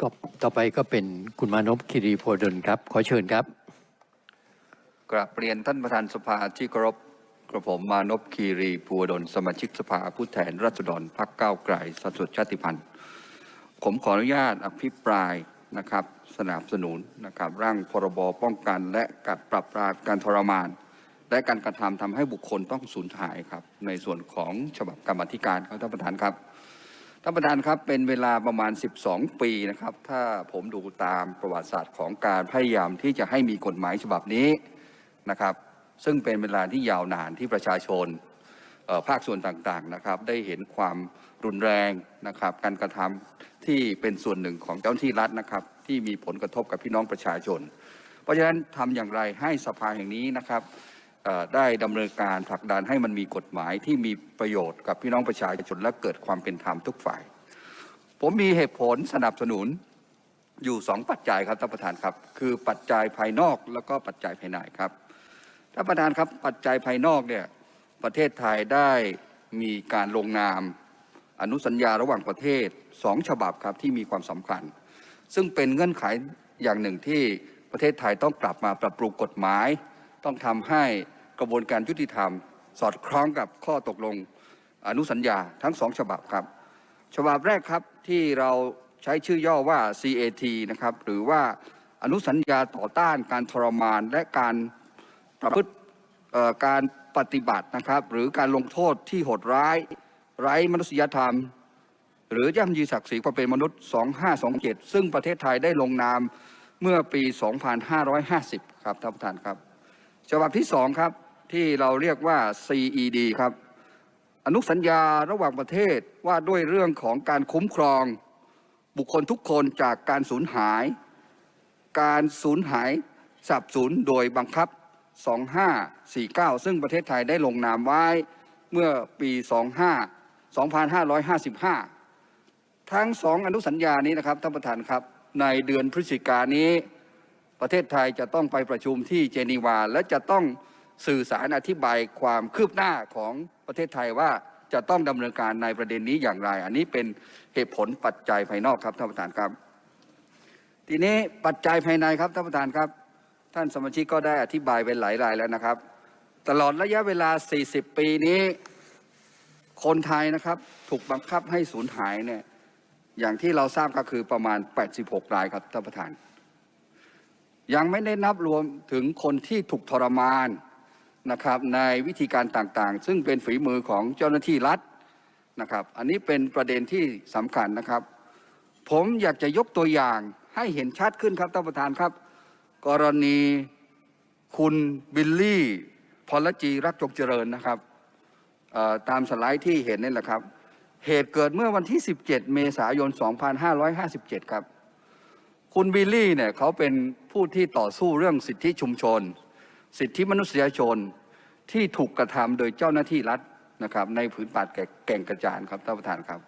ก็ต่อไปก็เป็นคุณมานพคิรีโพดลครับ ขอเชิญครับกราบเรียนท่านประธานสภาที่เคารพกระผมมานพคีรีภูวดลสมาชิกสภาผู้แทนราษฎรพรรคก้าวไกลสัดส่วนชาติพันธุ์ ผมขออนุญาตอภิปรายนะครับ สนับสนุนนะครับ ร่างพรบป้องกันและการปรับปรามการทรมาน และการกระทำทำให้บุคคลต้องสูญหายครับ ในส่วนของฉบับกรรมธิการครับท่านประธานครับ ท่านประธานครับเป็นเวลาประมาณ 12 ปีนะครับ ถ้าผมดูตามประวัติศาสตร์ของการพยายามที่จะให้มีกฎหมายฉบับนี้นะครับ ซึ่งเป็นเวลาที่ยาวนานที่ประชาชนภาคส่วนต่างๆนะครับ ได้เห็นความรุนแรงนะครับ การกระทำที่เป็นส่วนหนึ่งของเจ้าหน้าที่รัฐนะครับ ที่มีผลกระทบกับพี่น้องประชาชน เพราะฉะนั้นทำอย่างไรให้สภาแห่งนี้นะครับ ได้ดำเนินการผลักดันให้มันมีกฎหมายที่มีประโยชน์กับพี่น้องประชาชนและเกิดความเป็นธรรมทุกฝ่าย ผมมีเหตุผลสนับสนุนอยู่สองปัจจัยครับท่านประธานครับ คือปัจจัยภายนอกแล้วก็ปัจจัยภายในครับท่านประธานครับปัจจัยภายนอกเนี่ยประเทศไทยได้มีการลงนาม อนุสัญญาระหว่างประเทศสองฉบับครับที่มีความสำคัญ ซึ่งเป็นเงื่อนไขอย่างหนึ่งที่ประเทศไทยต้องกลับมาปรับปรุงกฎหมาย ต้องทำให้ กระบวนการยุติธรรม สอดคล้องกับข้อตกลงอนุสัญญาทั้งสองฉบับครับ ฉบับแรกครับที่เราใช้ชื่อย่อว่า CAT นะครับหรือว่าอนุสัญญาต่อต้านการทรมานและการประพฤติการปฏิบัตินะครับ หรือการลงโทษที่โหดร้าย ไร้มนุษยธรรม หรือย่ำยีศักดิ์ศรีความเป็นมนุษย์ 2527 ซึ่งประเทศไทยได้ลงนามเมื่อปี 2550 ครับท่านประธานครับ ฉบับที่สองครับ ที่เราเรียกว่า CED ครับ อนุสัญญาระหว่างประเทศว่าด้วยเรื่องของการคุ้มครอง บุคคลทุกคนจากการสูญหาย การสูญหายสับสูญโดยบังคับ 2549 ซึ่งประเทศไทยได้ลงนามไว้เมื่อปี 25 2555 ทั้งสองอนุสัญญานี้นะครับท่านประธานครับ ในเดือนพฤศจิกายนนี้ ประเทศไทยจะต้องไปประชุมที่เจนีวา และจะต้อง สื่อสารอธิบายความคืบหน้าของประเทศไทยว่าจะต้องดำเนินการในประเด็นนี้อย่างไร อันนี้เป็นเหตุผลปัจจัยภายนอกครับท่านประธานครับ ทีนี้ปัจจัยภายในครับท่านประธานครับ ท่านสมาชิกก็ได้อธิบายไปหลายรายแล้วนะครับ ตลอดระยะเวลา 40 ปีนี้ คนไทยนะครับถูกบังคับให้สูญหายเนี่ยอย่างที่เราทราบก็คือประมาณ 86 รายครับท่านประธาน ยังไม่ได้นับรวมถึงคนที่ถูกทรมาน นะครับในวิธีการต่างๆ ซึ่งเป็นฝีมือของเจ้าหน้าที่รัฐนะครับ อันนี้เป็นประเด็นที่สำคัญนะครับ ผมอยากจะยกตัวอย่างให้เห็นชัดขึ้นครับท่านประธานครับ กรณีคุณบิลลี่พลจีรักจงเจริญนะครับตามสไลด์ที่เห็นนี่แหละครับ เหตุเกิดเมื่อวันที่ 17 เมษายน 2557 ครับ คุณบิลลี่เนี่ยเขาเป็นผู้ที่ต่อสู้เรื่องสิทธิชุมชน สิทธิมนุษยชนที่ถูกกระทำโดยเจ้าหน้าที่รัฐนะครับในผืนป่าแก่แก่งกระจานครับท่านประธานครับ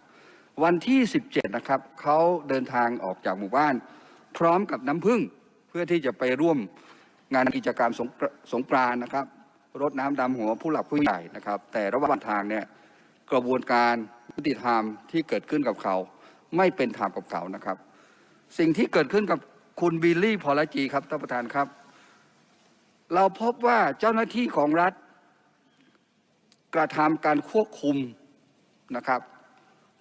วันที่ 17 นะครับเขาเดินทางออกจากหมู่บ้าน พร้อมกับน้ำพึ่งเพื่อที่จะไปร่วมงานกิจกรรมสงกรสงกรานนะครับรดน้ำดำหัวผู้หลักผู้ใหญ่นะครับ แต่ระหว่างทางเนี่ยกระบวนการยุติธรรมที่เกิดขึ้นกับเขา ไม่เป็นธรรมกับเขานะครับ สิ่งที่เกิดขึ้นกับคุณบิลลี่พอลจีครับท่านประธานครับ เราพบว่าเจ้าหน้าที่ของรัฐ กระทำการควบคุมนะครับ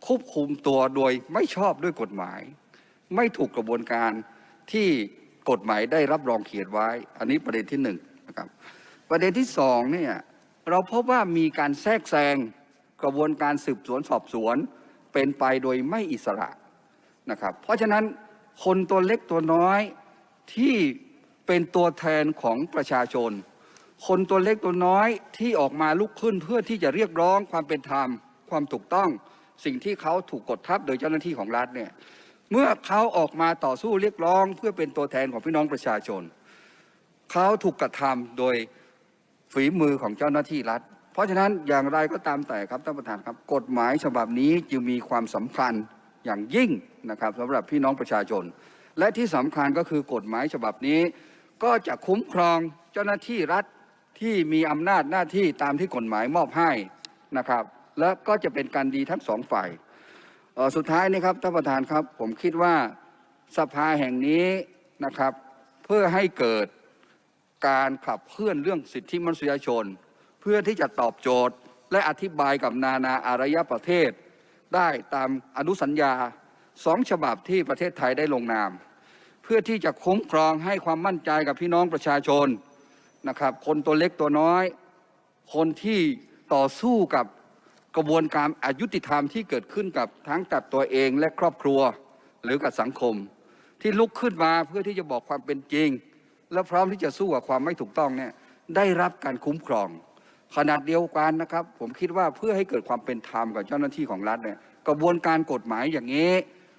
ควบคุมตัวโดยไม่ชอบด้วยกฎหมาย ไม่ถูกกระบวนการที่กฎหมายได้รับรองเขียนไว้ อันนี้ประเด็นที่หนึ่งนะครับ ประเด็นที่สองเนี่ยเราพบว่ามีการแทรกแซงกระบวนการสืบสวนสอบสวนเป็นไปโดยไม่อิสระนะครับ เพราะฉะนั้นคนตัวเล็กตัวน้อยที่ เป็นตัวแทนของประชาชน คนตัวเล็กตัวน้อยที่ออกมาลุกขึ้นเพื่อที่จะเรียกร้องความเป็นธรรม ความถูกต้อง สิ่งที่เขาถูกกดทับโดยเจ้าหน้าที่ของรัฐเนี่ยเมื่อเขาออกมาต่อสู้เรียกร้อง เพื่อเป็นตัวแทนของพี่น้องประชาชน เขาถูกกระทำโดยฝีมือของเจ้าหน้าที่รัฐ เพราะฉะนั้นอย่างไรก็ตามแต่ครับท่านประธานครับ กฎหมายฉบับนี้จึงมีความสำคัญอย่างยิ่งนะครับสำหรับพี่น้องประชาชน และที่สำคัญก็คือกฎหมายฉบับนี้ ก็จะคุ้มครองเจ้าหน้าที่รัฐที่มีอำนาจหน้าที่ตามที่กฎหมายมอบให้นะครับ และก็จะเป็นการดีทั้งสองฝ่ายออสุดท้ายนี่ครับท่านประธานครับ ผมคิดว่าสภาแห่งนี้นะครับ เพื่อให้เกิดการขับเคลื่อนเรื่องสิทธิมนุษยชน เพื่อที่จะตอบโจทย์และอธิบายกับนานาอารยประเทศ ได้ตามอนุสัญญาสองฉบับที่ประเทศไทยได้ลงนาม พื่อที่จะคุ้มครองให้ความมั่นใจกับพี่น้องประชาชนนะครับ คนตัวเล็กตัวน้อย คนที่ต่อสู้กับกระบวนการอายุติธรรมที่เกิดขึ้นกับทั้งกับตัวเองและครอบครัวหรือกับสังคม ที่ลุกขึ้นมาเพื่อที่จะบอกความเป็นจริง และพร้อมที่จะสู้กับความไม่ถูกต้องเนี่ยได้รับการคุ้มครอง ขนาดเดียวกันนะครับ ผมคิดว่าเพื่อให้เกิดความเป็นธรรมกับเจ้าหน้าที่ของรัฐเนี่ยกระบวนการกฎหมายอย่างนี้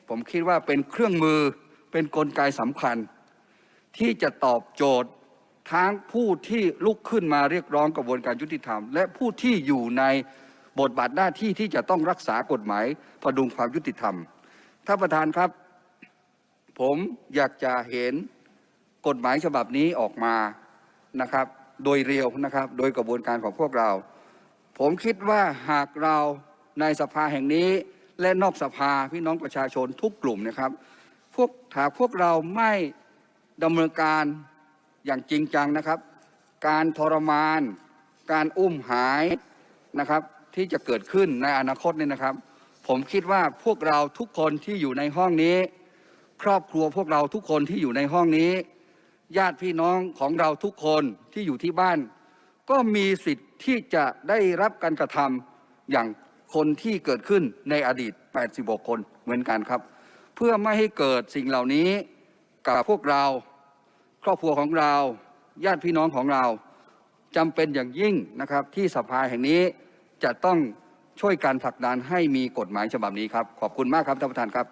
ผมคิดว่าเป็นเครื่องมือ เป็นนกลไกสำคัญ ที่จะตอบโจทย์ทั้งผู้ที่ลุกขึ้นมาเรียกร้องกระบวนการยุติธรรม และผู้ที่อยู่ในบทบาทหน้าที่ที่จะต้องรักษากฎหมายพดุงความยุติธรรมท่านประธานครับ ผมอยากจะเห็นกฎหมายฉบับนี้ออกมานะครับ โดยเร็วนะครับ โดยกระบวนการของพวกเรา ผมคิดว่าหากเราในสภาแห่งนี้และนอกสภาพี่น้องประชาชนทุกกลุ่มนะครับ วกหากพวกเราไม่ดำเนินการอย่างจริงจังนะครับ การทรมาน การอุ้มหายนะครับ ที่จะเกิดขึ้นในอนาคตเนี่ยนะครับ ผมคิดว่าพวกเราทุกคนที่อยู่ในห้องนี้ ครอบครัวพวกเราทุกคนที่อยู่ในห้องนี้ ญาติพี่น้องของเราทุกคนที่อยู่ที่บ้าน ก็มีสิทธิ์ที่จะได้รับการกระทำอย่างคนที่เกิดขึ้นในอดีต 86 คนเหมือนกันครับ เพื่อไม่ให้เกิดสิ่งเหล่านี้กับพวกเรา ครอบครัวของเราญาติพี่น้องของเราจำเป็นอย่างยิ่งนะครับ ที่สภาแห่งนี้จะต้องช่วยการผลักดันให้มีกฎหมายฉบับนี้ครับ ขอบคุณมากครับท่านประธานครับ